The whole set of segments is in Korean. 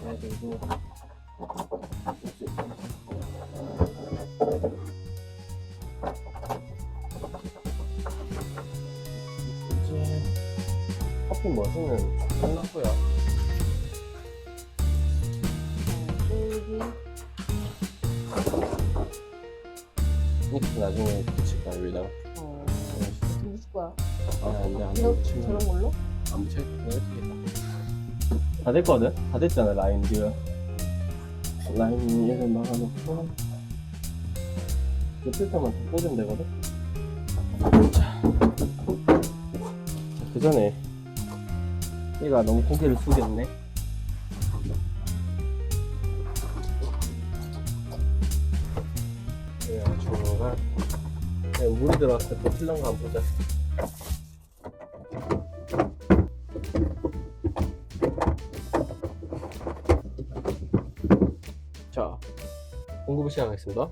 그래가지고 이제 커피 머신은 끝났고요. 이렇게 저런 걸로? 안 붙여. 다 됐거든? 다 됐잖아 라인 지금. 라인 얘를 막아놓고 그 필터만 더 꽂으면 되거든? 자, 그 전에 얘가 너무 고개를 숙였네. 그래가지고 네, 물이 들어왔을 때 필런가 한번 보자. 자, 공급을 시작하겠습니다.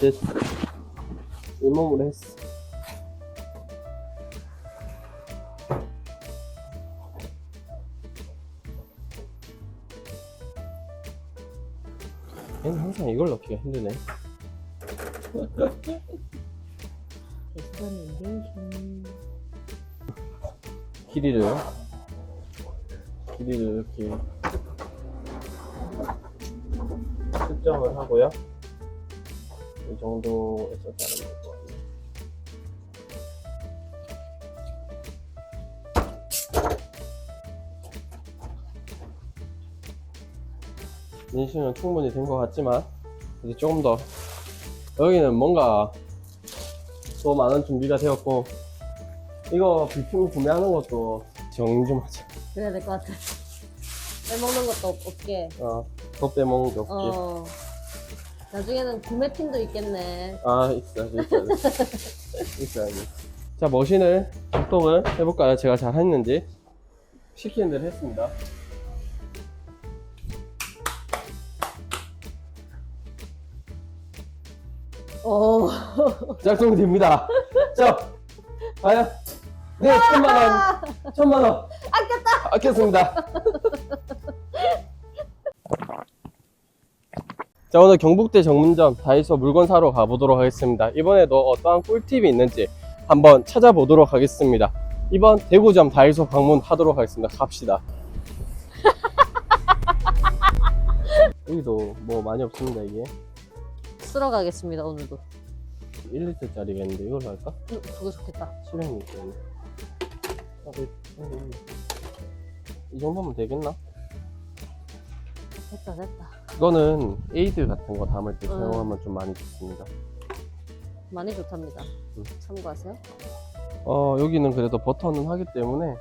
됐어. 잇몸으로 했어. 얘는 항상 이걸 넣기가 힘드네. 베스트맨데이션. 길이를 길이를 이렇게 측정을 하고요. 이 정도에서 자르면 될것 같아요. 민수는 충분히 된 것 같지만 이제 조금 더 여기는 뭔가 더 많은 준비가 되었고 이거 비품 구매하는 것도 정리 좀 하자. 그래야 될 것 같아. 빼먹는 것도 없- 없게. 어, 더 빼먹는 게 없게. 어. 나중에는 구매팀도 있겠네. 아, 있어야지, 있어야지. 있어야지. 자, 머신을 작동을 해볼까요? 제가 잘 했는지. 시키는 대로 했습니다. 어. 작동됩니다. 자, 과연. 네, 천만 원. 천만 원. 아꼈다. 아꼈습니다. 자, 오늘 경북대 정문점 다이소 물건 사러 가보도록 하겠습니다. 이번에도 어떠한 꿀팁이 있는지 한번 찾아보도록 하겠습니다. 이번 대구점 다이소 방문하도록 하겠습니다. 갑시다. 여기도 뭐 많이 없습니다, 이게. 쓰러 가겠습니다, 오늘도. 1리터짜리가 있는데 이걸로 할까? 음, 그거 좋겠다. 실행이 있겠네. 아, 네. 음. 이 정도면 되겠나? 됐다, 됐다. 이거는 에이드 같은 거 담을 때 음. 사용하면 좀 많이 좋습니다. 많이 좋답니다. 음. 참고하세요. 어, 여기는 그래도 버터는 하기 때문에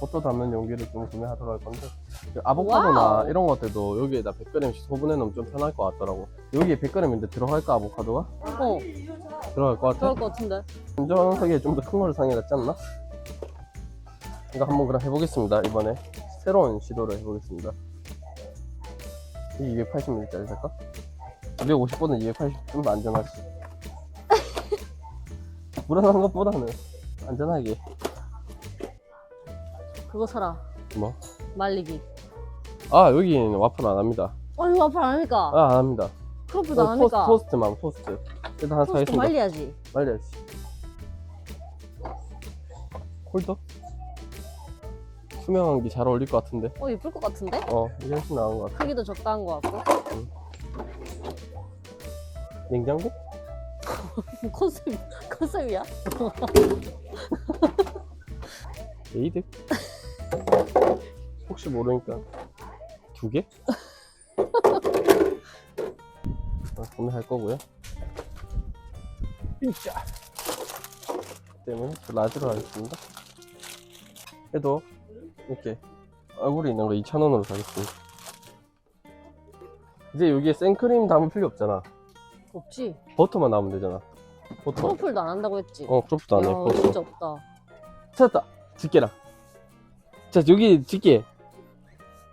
버터 담는 용기를 좀 구매하도록 할 건데 그 아보카도나 와우. 이런 것들도 여기에다 100g씩 소분해 놓으면 좀 편할 것 같더라고. 여기에 100g인데 들어갈까 아보카도가? 어, 들어갈 것 같아? 그럴 것 같은데. 안전하게 좀더 큰걸 사는 게 낫지 않나? 이거 한번 그럼 해보겠습니다 이번에 새로운 시도를 해보겠습니다 이 280ml짜리 살까? 250보다는 280 좀 더 안전하지 불안한 것보다는 안전하게 그거 사라. 뭐? 말리기. 아 여기는 와플 안 합니다 어, 이거 앞을 안 하니까. 아 안 합니다 크로플도 안 어, 하니까. 토스, 토스트만 토스트 일단 하나 토스트 사겠습니다 말려야지. 말려야지 홀더? 투명한 게 잘 어울릴 것 같은데 어, 예쁠 것 같은데? 어 이게 훨씬 나은 것 같아 크기도 적당한 것 같고. 냉장고? 컨셉, 컨셉이야? 에이드? 혹시 모르니까 두 개? 어, 구매할 거고요. 인자 때문에 저 라지로 하겠습니다. 그래도 이렇게 얼굴이 있는 거 2,000원으로 사겠습니다. 이제 여기에 생크림 담을 필요 없잖아. 없지. 버터만 나오면 되잖아. 보통. 크로플도 안 한다고 했지. 어, 크롭도 안 해. 야, 보통. 진짜 없다. 찾았다. 집게랑. 자, 여기 집게.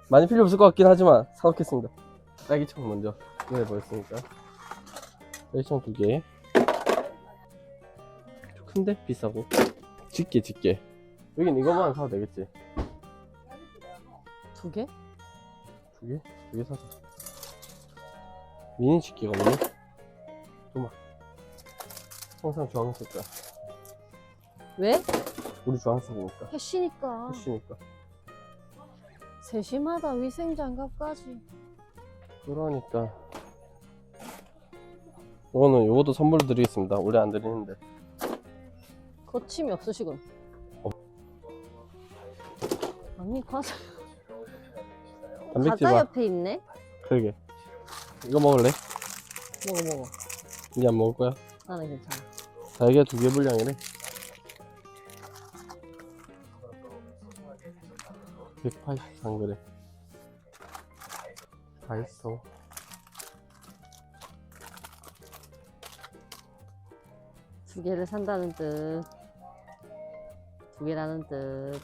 많이 필요 없을 것 같긴 하지만 사놓겠습니다. 딸기청 먼저 보였으니까. 딸기청 두 개. 큰데? 비싸고. 집게, 집게. 여긴 이거만 사도 되겠지. 두 개? 두 개? 두 개 사자. 미니 집게가 없네? 좀만. 항상 주황색 거야. 왜? 우리 주황색이니까. 해시니까. 후시니까. 세심하다 위생장갑까지. 그러니까 이거는 요것도 선물 드리겠습니다 원래 안 드리는데 거침이 없으시군. 어. 아니 과자 단백질 과자 봐 옆에 있네. 그러게 이거 먹을래? 먹어 먹어. 이제 안 먹을 거야? 나는 괜찮아. 달걀 두 개 분량이래 183g 다 있어 두 개를 산다는 뜻. 두 개라는 뜻.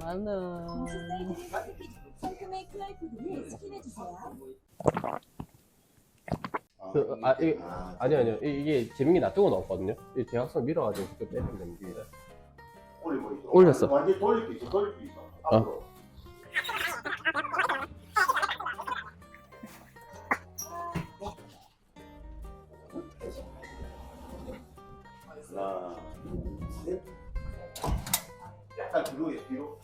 만원. 상품의 QR코드를 스캔해 주세요. 그, 아, 이, 아니 아니요 이- 이게 재밌게 놔두고 나왔거든요 이 대학생 밀어가지고 그거 빼면 됩니다 올렸어. 완전 돌릴 수 있어, 돌릴 수 있어. 앞으로. 하나, 셋. 약간 뒤로, 해, 뒤로.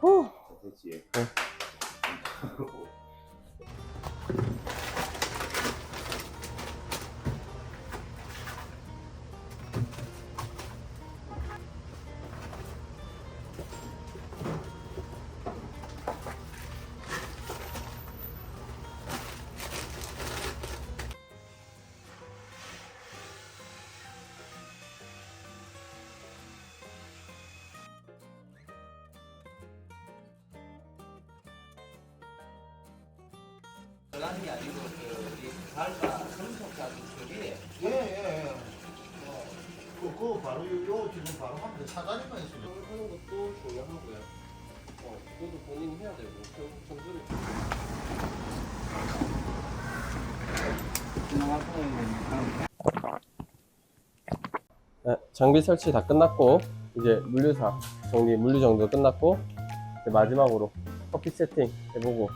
哦，把它解。 호. 됐지. 예, 예, 예. 어, 그, 그 바로 요, 요 지금 바로 하면 돼. 사다리만 있으면. 하는 것도 중요하고요 어, 그것도 본인이 해야 되고 점수를 네, 장비 설치 다 끝났고 이제 물류사 정리 물류 정도 끝났고 이제 마지막으로 커피 세팅 해보고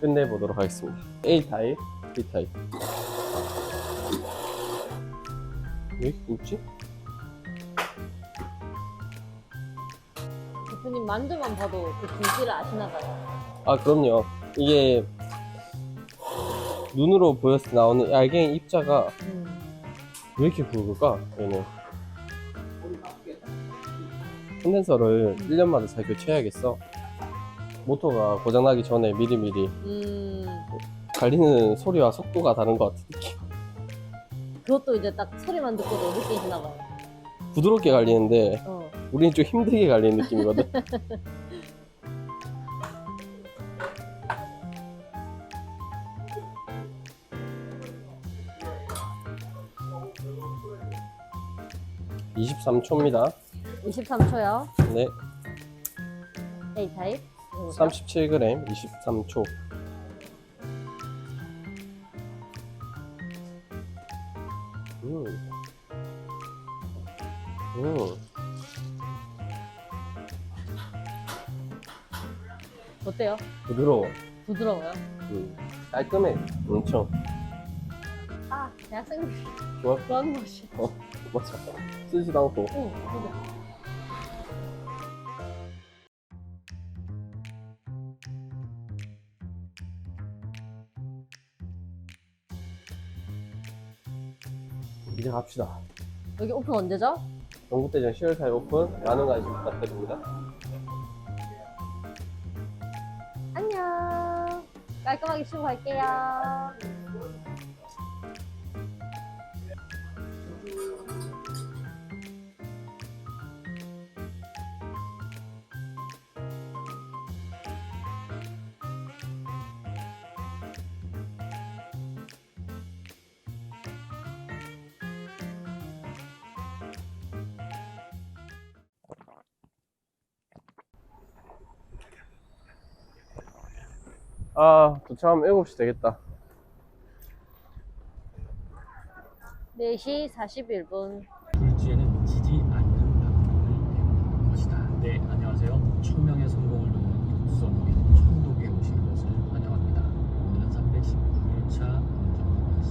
끝내보도록 하겠습니다 A 타입, B 타입 왜 있지? 대표님 만두만 봐도 그 글씨를 아시나 봐요. 아 그럼요 이게 눈으로 보여서 나오는 알갱이 입자가 음. 왜 이렇게 굵을까 얘는 콘덴서를 1년마다 잘 교체해야겠어 모터가 고장나기 전에 미리미리 음. 갈리는 소리와 속도가 다른 것 같은 느낌 그것도 이제 딱 소리만 듣고도 느끼시나 봐요. 부드럽게 갈리는데 어. 우리는 좀 힘들게 갈리는 느낌이거든 (23초입니다) 23초요. 네 A 타입. 37g 23초 음. 음. 어때요? 부드러워 부드러워요? 음. 깔끔해 엄청 아, 대학생들 좋아 좋아하는 맛이. 맞아 쓰지도 않고 응, 그죠. 이제 갑시다 여기 오픈 언제죠? 전국대전 10월 4일 오픈 많은 관심 부탁드립니다 안녕. 깔끔하게 치고 갈게요. 아 도착하면 7시 되겠다. 4시 41분.